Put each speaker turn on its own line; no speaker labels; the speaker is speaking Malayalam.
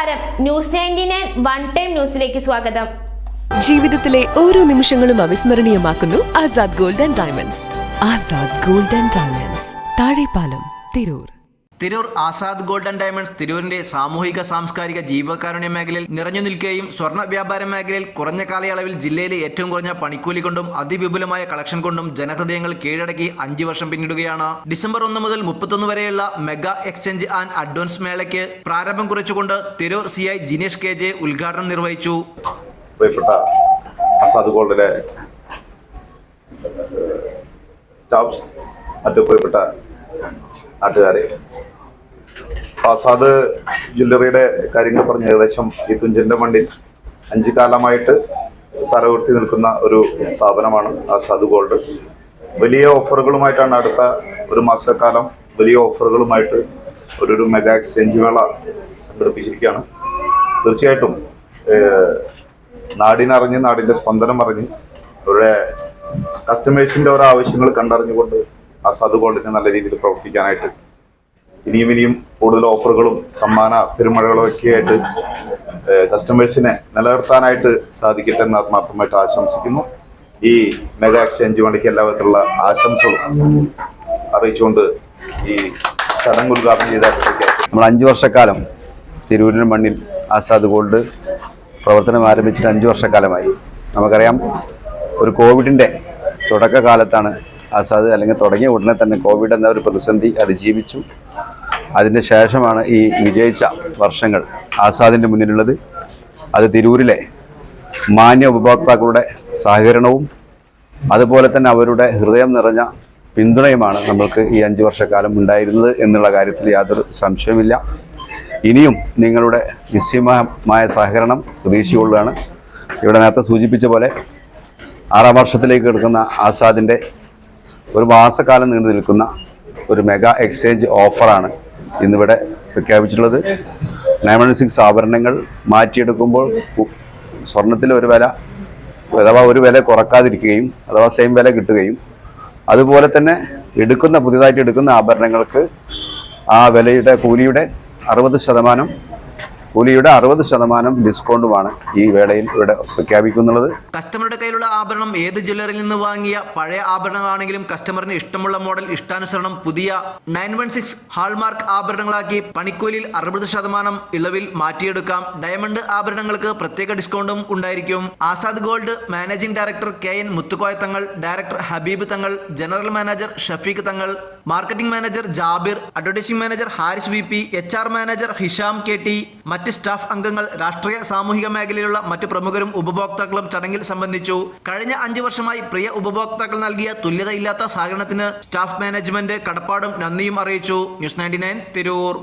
നമസ്കാരം. News ninety nine one time ന്യൂസിലേക്ക് സ്വാഗതം.
ജീവിതത്തിലെ ഓരോ നിമിഷങ്ങളും അവിസ്മരണീയമാക്കുന്നു Azad gold and diamonds. Azad gold and diamonds. Thazhepalam Tirur.
Tirur Azad golden diamonds തിരൂരിന്റെ സാമൂഹിക സാംസ്കാരിക ജീവകാരുണ്യ മേഖലയിൽ നിറഞ്ഞു നിൽക്കുകയും സ്വർണ വ്യാപാര മേഖലയിൽ കുറഞ്ഞ കാലയളവിൽ ജില്ലയിലെ ഏറ്റവും കുറഞ്ഞ പണിക്കൂലി കൊണ്ടും അതിവിപുലമായ കളക്ഷൻ കൊണ്ടും ജനഹൃദയങ്ങൾ കീഴടക്കി അഞ്ചു വർഷം പിന്നിടുകയാണ്. ഡിസംബർ ഒന്ന് മുതൽ മുപ്പത്തൊന്ന് വരെയുള്ള മെഗാ എക്സ്ചേഞ്ച് ആൻഡ് അഡ്വാൻസ് മേളയ്ക്ക് പ്രാരംഭം കുറിച്ചുകൊണ്ട് Tirur C I Jinesh K J ഉദ്ഘാടനം നിർവഹിച്ചു.
സ്റ്റാഫ്സ് മറ്റു പ്രിയപ്പെട്ട നാട്ടുകാരെ. ആസാദ് ജ്വല്ലറിയുടെ കാര്യങ്ങൾ പറഞ്ഞ ഏകദേശം ഈ തുഞ്ചന്റെ മണ്ണിൽ അഞ്ചു കാലമായിട്ട് തലകുർത്തി നിൽക്കുന്ന ഒരു സ്ഥാപനമാണ് ആസാദ് ഗോൾഡ്. വലിയ ഓഫറുകളുമായിട്ടാണ് അടുത്ത ഒരു മാസക്കാലം വലിയ ഓഫറുകളുമായിട്ട് ഒരു ഒരു മെഗാ എക്സ്ചേഞ്ച് വേള സംഘടിപ്പിച്ചിരിക്കുകയാണ്. തീർച്ചയായിട്ടും നാടിനറിഞ്ഞ് നാടിന്റെ സ്പന്ദനം അറിഞ്ഞ് അവരുടെ കസ്റ്റമേഴ്സിന്റെ ഓരോ ആവശ്യങ്ങൾ കണ്ടറിഞ്ഞുകൊണ്ട് ആസാദ് ഗോൾഡിന് നല്ല രീതിയിൽ പ്രവർത്തിക്കാനായിട്ട് ഇനിയും ഇനിയും കൂടുതൽ ഓഫറുകളും സമ്മാന പെരുമഴകളും ഒക്കെ ആയിട്ട് കസ്റ്റമേഴ്സിനെ നിലനിർത്താനായിട്ട് സാധിക്കട്ടെ എന്ന് ആത്മാർത്ഥമായിട്ട് ആശംസിക്കുന്നു. ഈ മെഗാ എക്സ്ചേഞ്ച് മണിക്ക് എല്ലാവിധത്തിലുള്ള ആശംസകളും അറിയിച്ചുകൊണ്ട് ഈ ചടങ്ങ് ഉദ്ഘാടനം ചെയ്ത
നമ്മൾ അഞ്ചു വർഷക്കാലം തിരൂരിന് മണ്ണിൽ ആസാദ് ഗോൾഡ് പ്രവർത്തനം ആരംഭിച്ചിട്ട് അഞ്ച് വർഷക്കാലമായി. നമുക്കറിയാം ഒരു കോവിഡിന്റെ തുടക്കകാലത്താണ് ആസാദ് അല്ലെങ്കിൽ തുടങ്ങിയ ഉടനെ തന്നെ കോവിഡ് എന്ന ഒരു പ്രതിസന്ധി അതിജീവിച്ചു അതിന് ശേഷമാണ് ഈ വിജയിച്ച വർഷങ്ങൾ ആസാദിന്റെ മുന്നിലുള്ളത്. അത് തിരൂരിലെ മാന്യ ഉപഭോക്താക്കളുടെ സഹകരണവും അതുപോലെ തന്നെ അവരുടെ ഹൃദയം നിറഞ്ഞ പിന്തുണയുമാണ് നമ്മൾക്ക് ഈ അഞ്ച് വർഷക്കാലം ഉണ്ടായിരുന്നത് എന്നുള്ള കാര്യത്തിൽ യാതൊരു സംശയമില്ല ഇനിയും നിങ്ങളുടെ നിസ്സീമമായ സഹകരണം പ്രതീക്ഷയുള്ളതാണ് ഇവിടെ നേരത്തെ സൂചിപ്പിച്ച പോലെ ആറാം വർഷത്തിലേക്ക് എടുക്കുന്ന ആസാദിന്റെ ഒരു മാസക്കാലം നീണ്ടു നിൽക്കുന്ന ഒരു മെഗാ എക്സ്ചേഞ്ച് ഓഫറാണ് ഇന്നിവിടെ പ്രഖ്യാപിച്ചിട്ടുള്ളത്. നയൻ വൺ സിക്സ് ആഭരണങ്ങൾ മാറ്റിയെടുക്കുമ്പോൾ സ്വർണത്തിൽ ഒരു വില അഥവാ ഒരു വില കുറക്കാതിരിക്കുകയും അഥവാ സെയിം വില കിട്ടുകയും അതുപോലെ തന്നെ എടുക്കുന്ന പുതിയതായിട്ട് എടുക്കുന്ന ആഭരണങ്ങൾക്ക് ആ വിലയുടെ കൂലിയുടെ അറുപത് ശതമാനം കൂലിയുടെ അറുപത് ശതമാനം ഡിസ്കൗണ്ടുമാണ് ഈ വേളയിൽ ഇവിടെ പ്രഖ്യാപിക്കുന്നുള്ളത്.
കസ്റ്റമറുടെ കയ്യിലുള്ള ആഭരണം ഏത് ജ്വല്ലറിയിൽ നിന്ന് വാങ്ങിയ പഴയ ആഭരണമാണെങ്കിലും കസ്റ്റമറിന് ഇഷ്ടമുള്ള മോഡൽ ഇഷ്ടാനുസരണം പുതിയ നയൻ വൺ സിക്സ് ഹാൾമാർക്ക് ആഭരണങ്ങളാക്കി പണിക്കൂലിയിൽ അറുപത് ശതമാനം ഇളവിൽ മാറ്റിയെടുക്കാം. ഡയമണ്ട് ആഭരണങ്ങൾക്ക് പ്രത്യേക ഡിസ്കൗണ്ടും ഉണ്ടായിരിക്കും. Azad gold managing director K N Muthukoya Thangal director Habeeb Thangal general manager Shafeeq Thangal marketing manager Jabir advertising manager Haris V P H R manager Hisham K T മറ്റ് സ്റ്റാഫ് അംഗങ്ങൾ രാഷ്ട്രീയ സാമൂഹിക മേഖലയിലുള്ള മറ്റ് പ്രമുഖരും ഉപഭോക്താക്കളും ചടങ്ങിൽ സംബന്ധിച്ചു. കഴിഞ്ഞ അഞ്ചു വർഷമായി പ്രിയ ഉപഭോക്താക്കൾ നൽകിയ തുല്യതയില്ലാത്ത സഹകരണത്തിന് സ്റ്റാഫ് മാനേജ്മെന്റ് കടപ്പാടും നന്ദിയും അറിയിച്ചു. News ninety nine Tirur.